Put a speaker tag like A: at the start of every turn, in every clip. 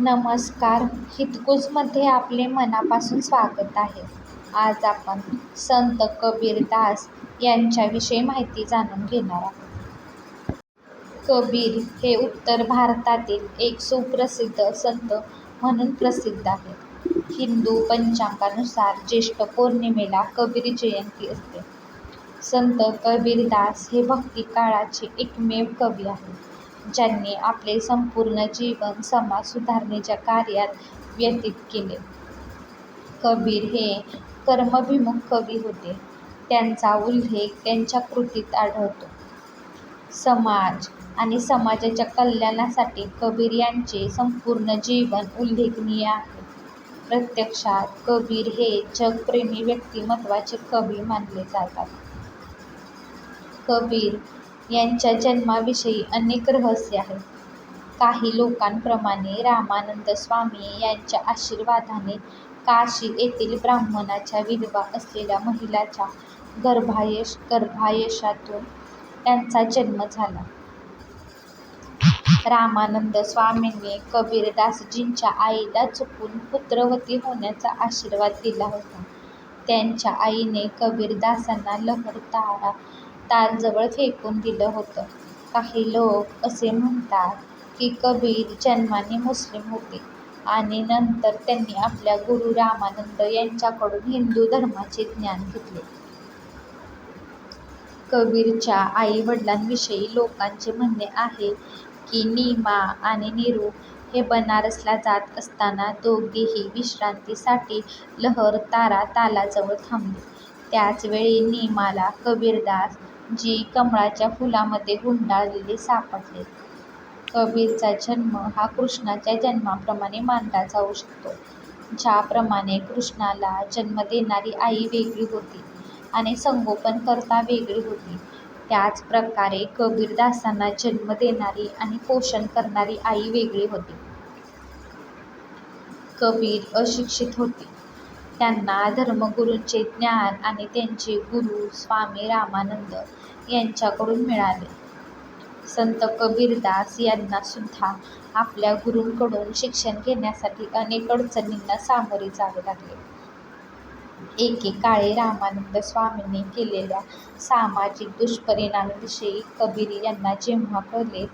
A: नमस्कार. हितगुजमध्ये आपले मनापासून स्वागत आहे. आज आपण संत कबीरदास यांच्याविषयी माहिती जाणून घेणार आहोत. कबीर हे उत्तर भारतातील एक सुप्रसिद्ध संत म्हणून प्रसिद्ध आहेत हिंदू पंचांगानुसार ज्येष्ठ पौर्णिमेला कबीर जयंती असते. संत कबीरदास हे भक्ती काळाचे एकमेव कवी आहेत. ज्यांनी आपले संपूर्ण जीवन समाज सुधारणेच्या कार्यात व्यतीत केले. कबीर हे कर्मभिमुख कवी होते. त्यांचा उल्लेख त्यांच्या कृतीत आढळतो. समाज आणि समाजाच्या कल्याणासाठी कबीर यांचे संपूर्ण जीवन उल्लेखनीय आहे. प्रत्यक्षात कबीर हे जगप्रेमी व्यक्तिमत्वाचे कवी मानले जातात. कबीर यांच्या जन्माविषयी अनेक रहस्य आहेत. काही लोकांप्रमाणे रामानंद स्वामी यांच्या आशीर्वादाने काशी येथील ब्राह्मणाच्या विधवा असलेल्या महिलाच्या गर्भायश गर्भाशयातून त्यांचा जन्म झाला. रामानंद स्वामींनी कबीरदासजींच्या आईला चुकून पुत्रवती होण्याचा आशीर्वाद दिला होता. त्यांच्या आईने कबीरदासांना लहर तारा तारजवळ फेकून दिलं होतं. काही लोक असे म्हणतात की कबीर जन्माने मुस्लिम होते आणि नंतर त्यांनी आपल्या गुरु रामानंद यांच्याकडून हिंदू धर्माचे ज्ञान घेतले. कबीरच्या आई वडिलांविषयी लोकांचे म्हणणे आहे की नीमा आणि नीरू हे बनारसला जात असताना दोघेही विश्रांतीसाठी लहर तारा तालाजवळ थांबले. त्याच वेळी नीमाला कबीरदास जी कमळाच्या फुलामध्ये गुंडाळलेली सापडले. कबीरचा जन्म हा कृष्णाच्या जन्माप्रमाणे मानला जाऊ शकतो. ज्याप्रमाणे कृष्णाला जन्म देणारी आई वेगळी होती आणि संगोपनकर्ता वेगळी होती त्याच प्रकारे कबीरदासांना जन्म देणारी आणि पोषण करणारी आई वेगळी होती. कबीर अशिक्षित होते. त्यांना धर्मगुरूंचे ज्ञान आणि त्यांचे गुरु स्वामी रामानंद यांच्याकडून मिळाले. संत कबीरदास यांना सुद्धा आपल्या गुरूंकडून शिक्षण घेण्यासाठी अनेक अडचणींना सामोरे जावे लागले. एकेकाळी रामानंद स्वामींनी केलेल्या सामाजिक दुष्परिणामांविषयी कबीर यांना जेव्हा कळले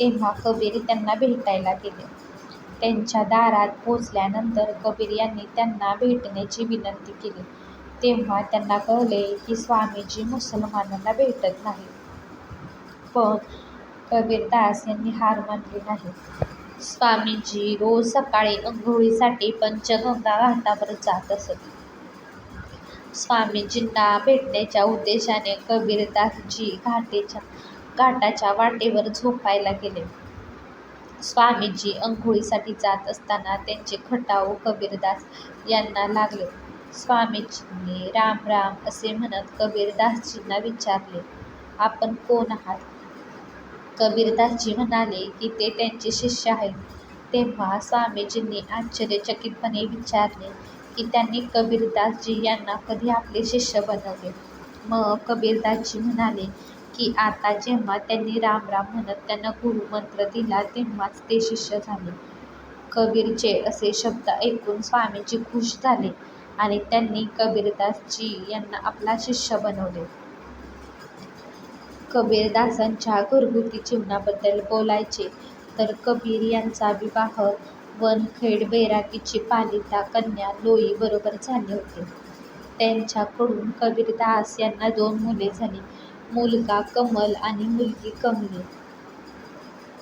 A: तेव्हा कबीर त्यांना भेटायला गेले. त्यांच्या दारात पोचल्यानंतर कबीर यांनी त्यांना भेटण्याची विनंती केली. तेव्हा त्यांना कळले की स्वामीजी मुसलमानांना भेटत नाहीत. पण कबीरदास यांनी हार मानली नाही. स्वामीजी रोज सकाळी अंघोळीसाठी पंचगंगा घाटावर जात असत. स्वामीजींना भेटण्याच्या उद्देशाने कबीरदासजी घाटेच्या घाटाच्या वाटेवर झोपायला गेले. स्वामीजी अंघोळीसाठी जात असताना त्यांचे खटाव कबीरदास यांना लागले. स्वामीजींनी राम राम असे म्हणत कबीरदासजींना विचारले आपण कोण आहात? कबीरदासजी म्हणाले की ते त्यांचे शिष्य आहेत. तेव्हा स्वामीजींनी आश्चर्यचकितपणे विचारले की त्यांनी कबीरदासजी यांना कधी आपले शिष्य बनवले? मग कबीरदासजी म्हणाले की आता जेव्हा त्यांनी राम राम म्हणत त्यांना गुरुमंत्र दिला तेव्हाच ते शिष्य झाले. कबीरचे असे शब्द ऐकून स्वामीजी खुश झाले आणि त्यांनी कबीरदासजी यांना आपला शिष्य बनवले. कबीरदासांच्या घरगुती जीवनाबद्दल बोलायचे तर कबीर यांचा विवाह वनखेड बैरागीची पालिता कन्या लोई बरोबर झाले होते. त्यांच्याकडून कबीरदास यांना दोन मुले झाली. मुलगा कमल आणि मुलगी कमली.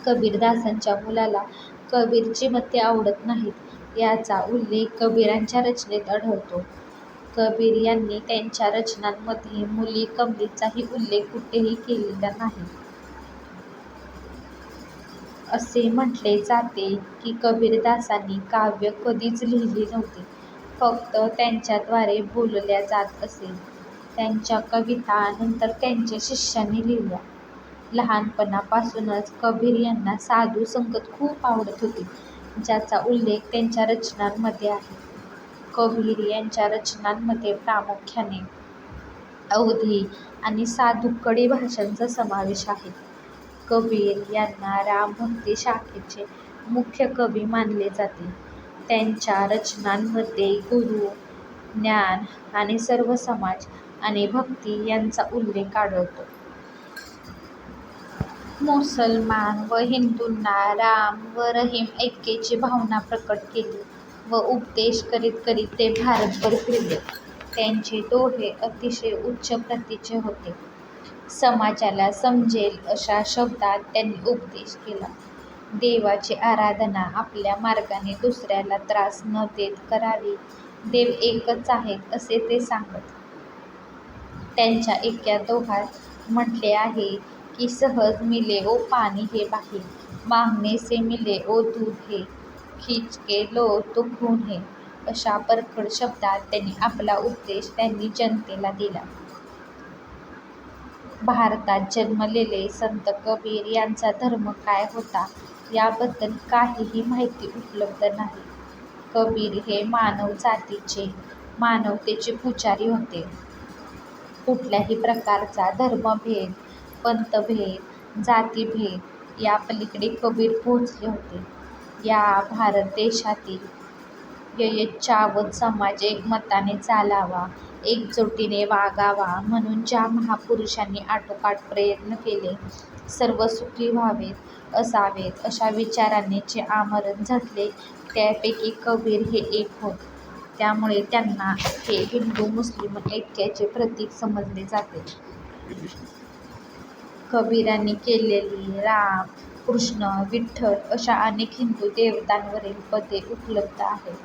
A: कबीरदासांच्या मुलाला कबीरची मते आवडत नाहीत याचा उल्लेख कबीरांच्या रचनेत आढळतो. कबीर यांनी त्यांच्या रचनांमध्ये मुली कमलीचाही उल्लेख कुठेही केलेला नाही. असे म्हटले जाते की कबीरदासांनी काव्य कधीच लिहिली नव्हती फक्त त्यांच्याद्वारे बोलल्या जात असे. त्यांच्या कविता नंतर त्यांच्या शिष्यांनी लिहिल्या. लहानपणापासूनच कबीर यांना साधू संगत खूप आवडत होती ज्याचा उल्लेख त्यांच्या रचनांमध्ये आहे. कबीर यांच्या रचनांमध्ये प्रामुख्याने अवधी आणि साधुकडे भाषांचा समावेश आहे. कबीर यांना रामभक्ती शाखेचे मुख्य कवी मानले जाते. त्यांच्या रचनांमध्ये गुरू, ज्ञान आणि सर्व समाज आणि भक्ती यांचा उल्लेख आढळतो. मुसलमान व हिंदूंना राम व रहीम ऐक्याची भावना प्रकट केली व उपदेश करीत करीत ते भारतभर फिरले. त्यांचे दोहे अतिशय उच्च प्रतीचे होते. समाजाला समजेल अशा शब्दात त्यांनी उपदेश केला. देवाची आराधना आपल्या मार्गाने दुसऱ्याला त्रास न देत करावी. देव एकच आहेत असे ते सांगत. त्यांच्या एका दोघात म्हटले आहे की सहज मिले ओ पाणी हे बाही, मागणे से मिले ओ दूध हे खिचके लो तो खून हे अशा परखड शब्दात त्यांनी आपला उपदेश त्यांनी जनतेला दिला. भारतात जन्मलेले संत कबीर यांचा धर्म काय होता याबद्दल काहीही माहिती उपलब्ध नाही. कबीर हे मानव जातीचे, मानवतेचे पुजारी होते. कुठल्याही प्रकारचा धर्मभेद, पंथभेद, जातीभेद या पलीकडे कबीर पोहोचले होते. या भारत देशातील यच्चावत समाज एकमताने चालावा, एकजुटीने वागावा म्हणून ज्या महापुरुषांनी आटोकाट प्रयत्न केले, सर्व सुखी व्हावेत, असावेत अशा विचारांनी जे आमरण झटले त्यापैकी कबीर हे एक होते त्यामुळे त्यांना हे हिंदू-मुस्लिम ऐक्याचे प्रतीक समजले जाते. कबीरांनी केलेली राम, कृष्ण, विठ्ठल अशा अनेक हिंदू देवतांवरील पदे उपलब्ध आहेत.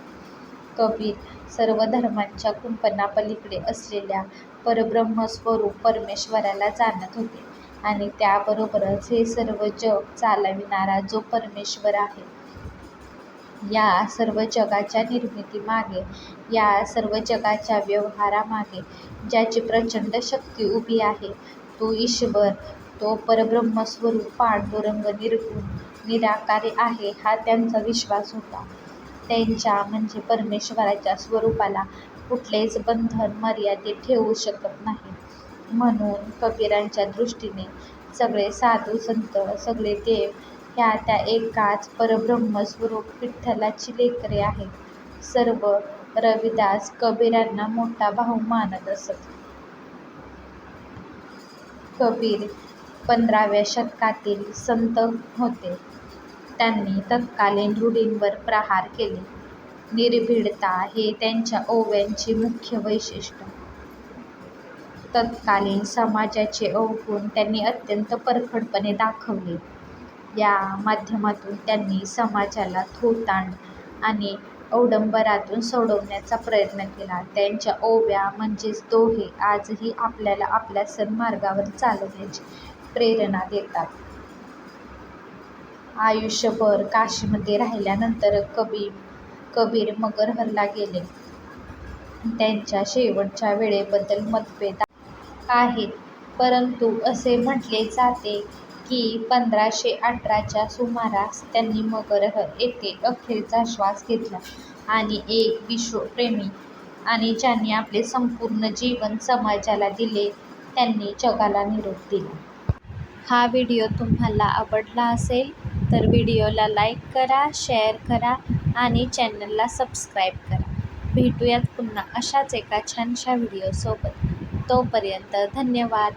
A: कबीर सर्व धर्मांच्या कुंपणापलीकडे असलेल्या परब्रह्मस्वरूप परमेश्वराला जाणत होते आणि त्याबरोबरच हे सर्व जग चालविणारा जो परमेश्वर आहे, या सर्व जगाच्या निर्मितीमागे, या सर्व जगाच्या व्यवहारामागे ज्याची प्रचंड शक्ती उभी आहे, तो ईश्वर, तो परब्रह्मस्वरूप पांडुरंग निर्गुण, निराकारी आहे हा त्यांचा विश्वास होता. त्यांच्या म्हणजे परमेश्वराच्या स्वरूपाला कुठलेच बंधन, मर्यादे ठेवू शकत नाही म्हणून कबीरांच्या दृष्टीने सगळे साधू-संत, सगळे देव ह्या त्या एकाच परब्रह्मस्वरूप विठ्ठलाची लेकरे आहेत. सर्व रविदास कबीरांना मोठा भाऊ मानत असत. कबीर पंधराव्या शतकातील संत होते. त्यांनी तत्कालीन रूढींवर प्रहार केले. निर्भीडता हे त्यांच्या ओव्यांचे मुख्य वैशिष्ट्य. तत्कालीन समाजाचे अवगुण त्यांनी अत्यंत परखडपणे दाखवले. या माध्यमातून त्यांनी समाजाला थोतांड आणि अवडंबरातून सोडवण्याचा प्रयत्न केला. त्यांच्या ओव्या म्हणजेच दोहे आजही आपल्याला आपल्या सन्मार्गावर चालण्याची प्रेरणा देतात. आयुष्यभर काशीमध्ये राहिल्यानंतर कबीर मगहरला गेले. त्यांच्या शेवटच्या वेळेबद्दल मतभेद आहेत. परंतु असे म्हटले जाते की पंधराशे अठराच्या सुमारास त्यांनी मगरह येथे अखेरचा श्वास घेतला आणि एक विश्वप्रेमी आणि ज्यांनी आपले संपूर्ण जीवन समाजाला दिले त्यांनी जगाला निरोप दिला. हा व्हिडिओ तुम्हाला आवडला असेल तर व्हिडिओला लाईक करा, शेअर करा आणि चॅनलला सबस्क्राईब करा. भेटूयात पुन्हा अशाच एका छानशा व्हिडिओसोबत. तोपर्यंत धन्यवाद.